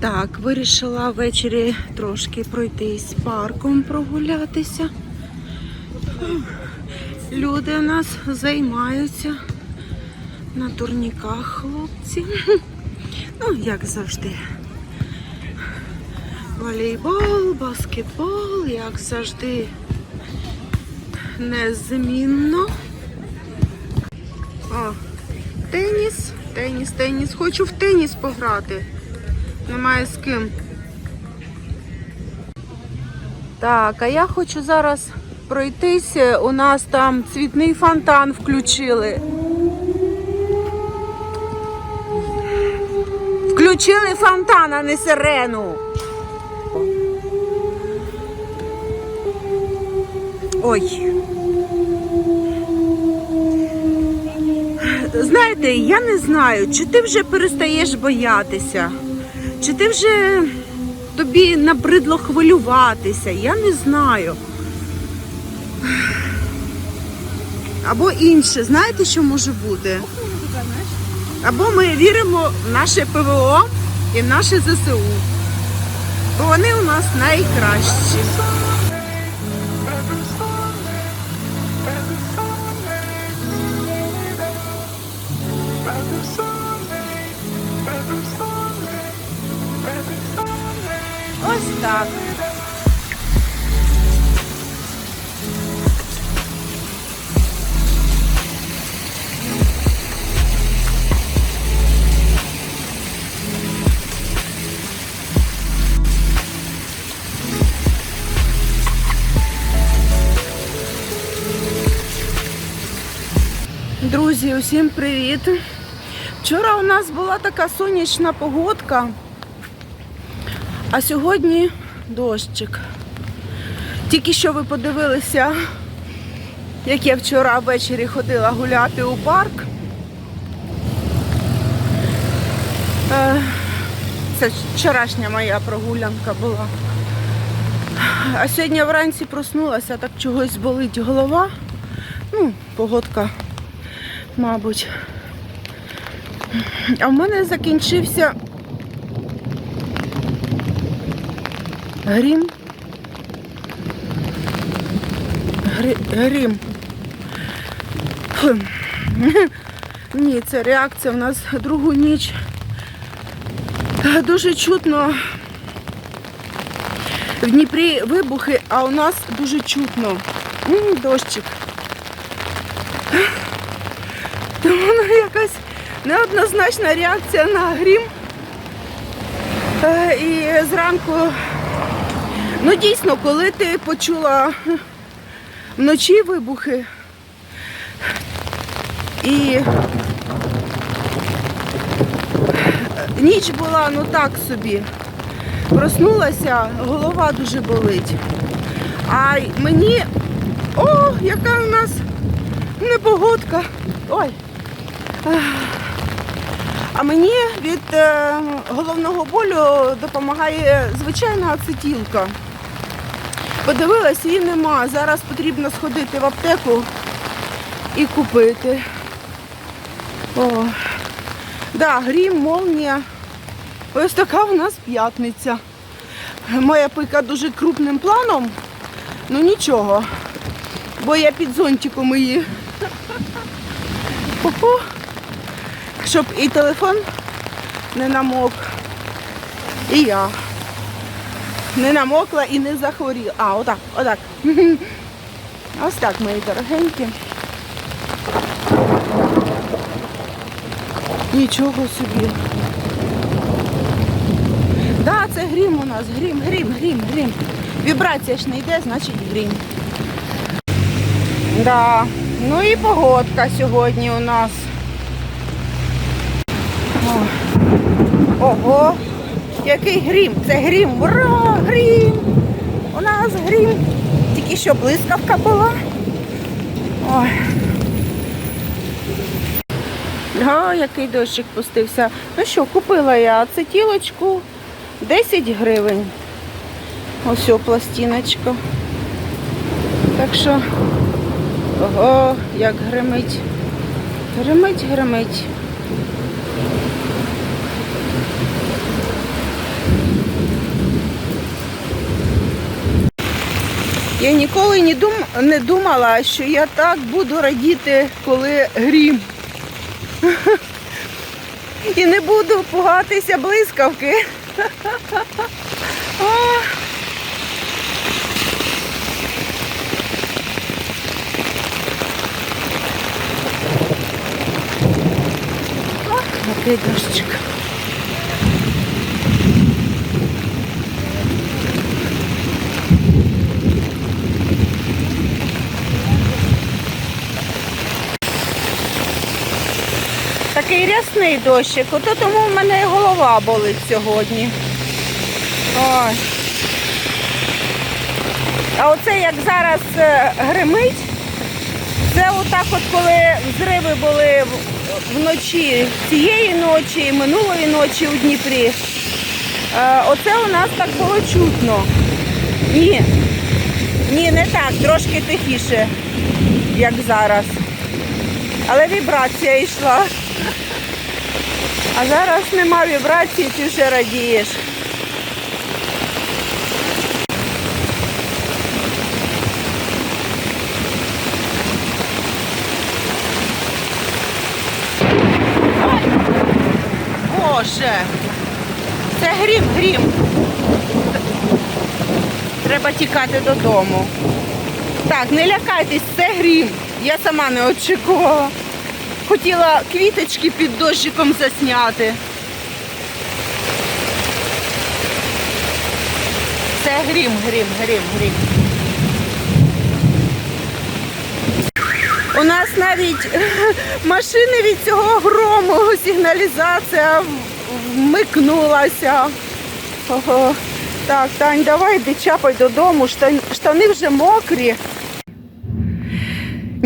Так, вирішила ввечері трошки пройтись парком прогулятися. Люди у нас займаються на турніках хлопці. Ну, як завжди. Волейбол, баскетбол, як завжди, незмінно. О, теніс, теніс, теніс. Хочу в теніс пограти. Немає з ким. Так, а я хочу зараз пройтись. У нас там цвітний фонтан включили. Включили фонтан, а не сирену. Ой. Знаєте, я не знаю, чи ти вже перестаєш боятися, чи ти вже тобі набридло хвилюватися, я не знаю. Або інше, знаєте, що може бути? Або ми віримо в наше ПВО і в наше ЗСУ. Бо вони у нас найкращі. Так. Друзі, усім привіт! Вчора у нас була така сонячна погодка, а сьогодні дощик. Тільки що ви подивилися, як я вчора ввечері ходила гуляти у парк. Е, Це вчорашня моя прогулянка була. А сьогодні вранці проснулася, так чогось болить голова. Ну, погодка, мабуть. А в мене закінчився грім. Гри- Грім. Ні, це реакція в нас другу ніч. Дуже чутно. В Дніпрі вибухи, а у нас дуже чутно. Дощик. Тому воно якась неоднозначна реакція на грім. Е, І зранку, ну дійсно, коли ти почула вночі вибухи і ніч була ну так собі. Проснулася, голова дуже болить. А мені, о, яка у нас непогодка. Ой. А мені від е, головного болю допомагає звичайна ацетілка. Подивилась, її нема. Зараз потрібно сходити в аптеку і купити. О, да, грім, молнія. Ось така у нас п'ятниця. Моя пика дуже крупним планом, ну нічого, бо я під зонтиком її. Хо-хо. Щоб і телефон не намок, і я не намокла і не захворіла. А, отак, отак. Ось так, мої дорогенькі. Нічого собі. Да, це грім у нас, грім, грім, грім, грім. Вібрація ж не йде, значить грім. Да. Ну і погодка сьогодні у нас. О. Ого, який грім. Це грім. Ура! Грім! У нас грім. Тільки що блискавка була. Ой. О, який дощик пустився. Ну що, купила я ацетілочку 10 гривень. Ось о, пластиночка. Так що, ого, як гримить. Гримить, гримить. Я ніколи не, дум... не думала, що я так буду радіти, коли грім. І не буду пугатися блискавки. Опять дождик. Такий рясний дощик, ото тому в мене і голова болить сьогодні. Ой. А оце як зараз е, гримить, це отак от коли взриви були вночі цієї ночі і минулої ночі у Дніпрі. е, Оце у нас так було чутно. Ні. Ні, не так, трошки тихіше, як зараз. Але вібрація йшла. А зараз нема вібрації, ти вже радієш. Боже! Це грім, грім. Треба тікати додому. Так, не лякайтесь, це грім. Я сама не очікувала. Хотіла квіточки під дощиком засняти. Це грім, грім, грім, грім. У нас навіть машини від цього грому, сигналізація вмикнулася. Так, Тань, давай йди чапай додому, штани вже мокрі.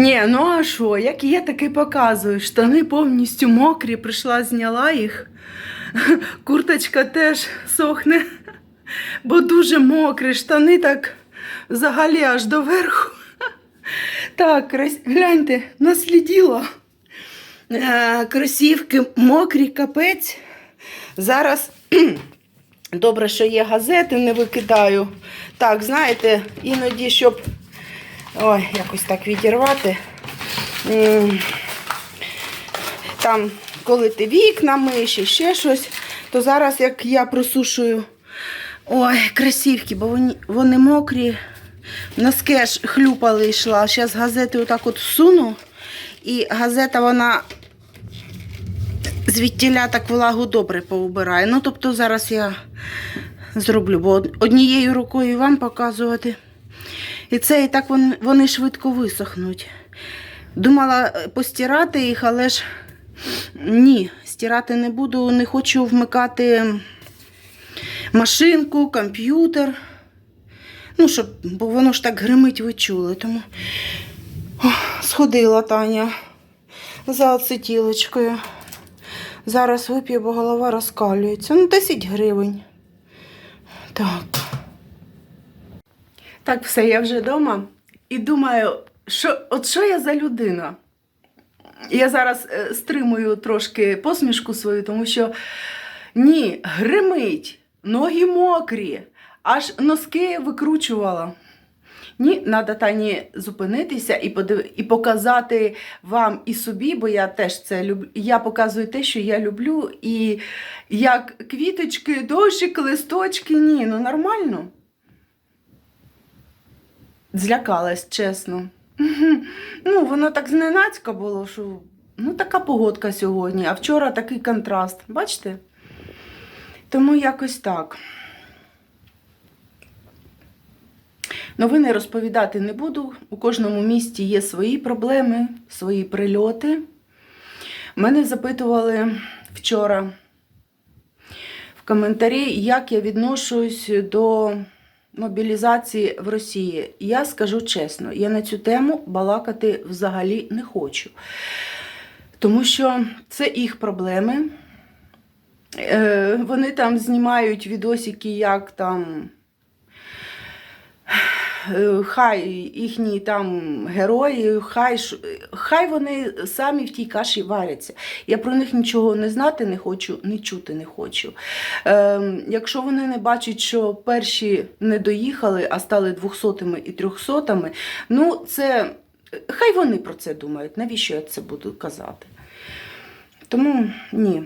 Ні, ну а що, як є, так показую. Штани повністю мокрі, прийшла, зняла їх. Курточка теж сохне, бо дуже мокрі, штани так взагалі аж до верху. Так, гляньте, насліділа. Е, Кросівки мокрі, капець. Зараз добре, що є газети, не викидаю. Так, знаєте, іноді, щоб ой, якось так відірвати. Там, коли ти вікна миєш і ще щось, то зараз, як я просушую ой, кросівки, бо вони, вони мокрі. Носки аж хлюпали йшла. Зараз газети отак от всуну. І газета вона звідтіля так влагу добре поубирає. Ну, тобто зараз я зроблю, бо однією рукою вам показувати. І це і так вони, швидко висохнуть. Думала е, постирати їх, але ж ні, стирати не буду, не хочу вмикати машинку, комп'ютер. Ну, щоб, бо воно ж так гримить, ви чули. Тому Ох, сходила Таня за ацетілочкою. Зараз вип'ю, бо голова розкалюється. Ну, 10 гривень. Так. Так, все, я вже вдома і думаю, що, от що я за людина? Я зараз е, стримую трошки посмішку свою, тому що ні, гримить, ноги мокрі, аж носки викручувала. Ні, треба Тані зупинитися і подив... і показати вам і собі, бо я теж це люблю. Я показую те, що я люблю, і як квіточки, дощик, листочки, ні, ну нормально. Злякалась, чесно. Ну, воно так зненацька було, що ну така погодка сьогодні, а вчора такий контраст. Бачите? Тому якось так. Новини розповідати не буду. У кожному місті є свої проблеми, свої прильоти. Мене запитували вчора в коментарі, як я відношусь до мобілізації в Росії. Я скажу чесно, я на цю тему балакати взагалі не хочу. Тому що це їх проблеми. Е, Вони там знімають відосики, як там хай їхні там герої, хай, хай вони самі в тій каші варяться. Я про них нічого не знати не хочу, не чути не хочу. Е, якщо вони не бачать, що перші не доїхали, а стали двохсотими і трьохсотими, ну це хай вони про це думають. Навіщо я це буду казати? Тому ні.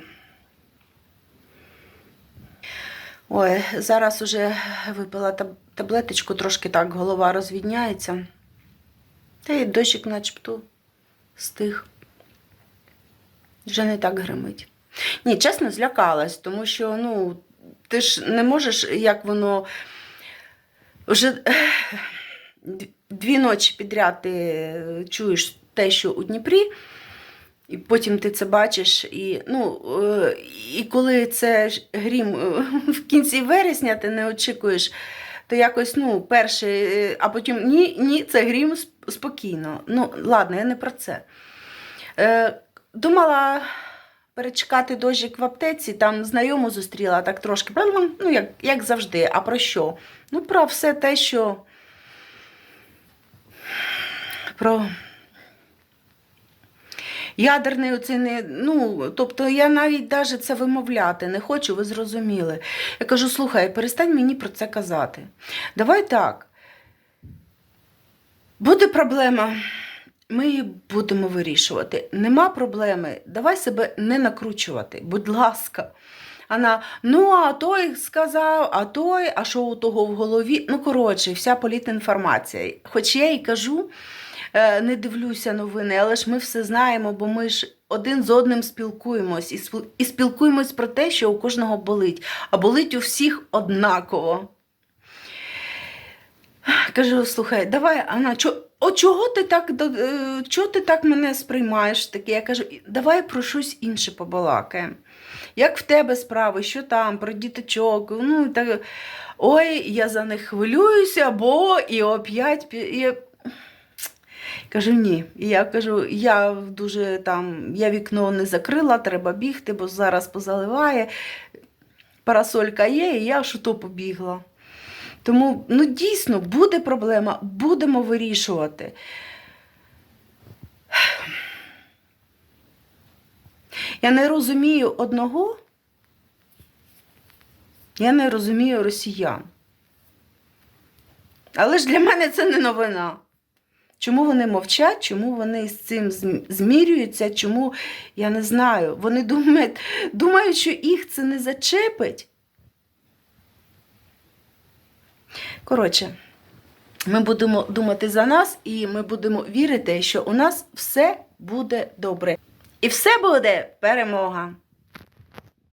Ой, зараз уже випила таблеточку, трошки так голова розвідняється. Та й дощик начебто стих. Вже не так гримить. Ні, чесно, злякалась, тому що ну, ти ж не можеш, як воно. Вже дві ночі підряд ти чуєш те, що у Дніпрі, і потім ти це бачиш. І, ну, е, і коли це грім е, в кінці вересня, ти не очікуєш, то якось ну, перший, е, а потім ні, ні, це грім спокійно. Ну, ладно, я не про це. Думала перечекати дощик в аптеці, там знайому зустріла так трошки, ну, як, як завжди. А про що? Ну, про все те, що. Про ядерний оцей не. Ну, тобто я навіть даже це вимовляти не хочу, ви зрозуміли. Я кажу, слухай, перестань мені про це казати. Давай так. Буде проблема, ми її будемо вирішувати. Нема проблеми, давай себе не накручувати, будь ласка. Вона, ну, а той сказав, а той, а що у того в голові. Ну, коротше, вся політінформація. Хоч я і кажу, не дивлюся новини, але ж ми все знаємо, бо ми ж один з одним спілкуємось і спілкуємось про те, що у кожного болить, а болить у всіх однаково. Кажу, слухай, давай, Анна, чо, о, чого ти так, е, чого ти так мене сприймаєш? Таке? Я кажу, давай про щось інше побалакаємо. Як в тебе справи, що там, про діточок, ну так. Ой, я за них хвилююся, бо і оп'ять. Кажу, ні. І я кажу, я дуже там, я вікно не закрила, треба бігти, бо зараз позаливає. Парасолька є, і я ж то побігла. Тому ну, дійсно буде проблема, будемо вирішувати. Я не розумію одного, я не розумію росіян. Але ж для мене це не новина. Чому вони мовчать, чому вони з цим змірюються, чому я не знаю. Вони думають, думають, що їх це не зачепить. Коротше, ми будемо думати за нас і ми будемо вірити, що у нас все буде добре. І все буде перемога.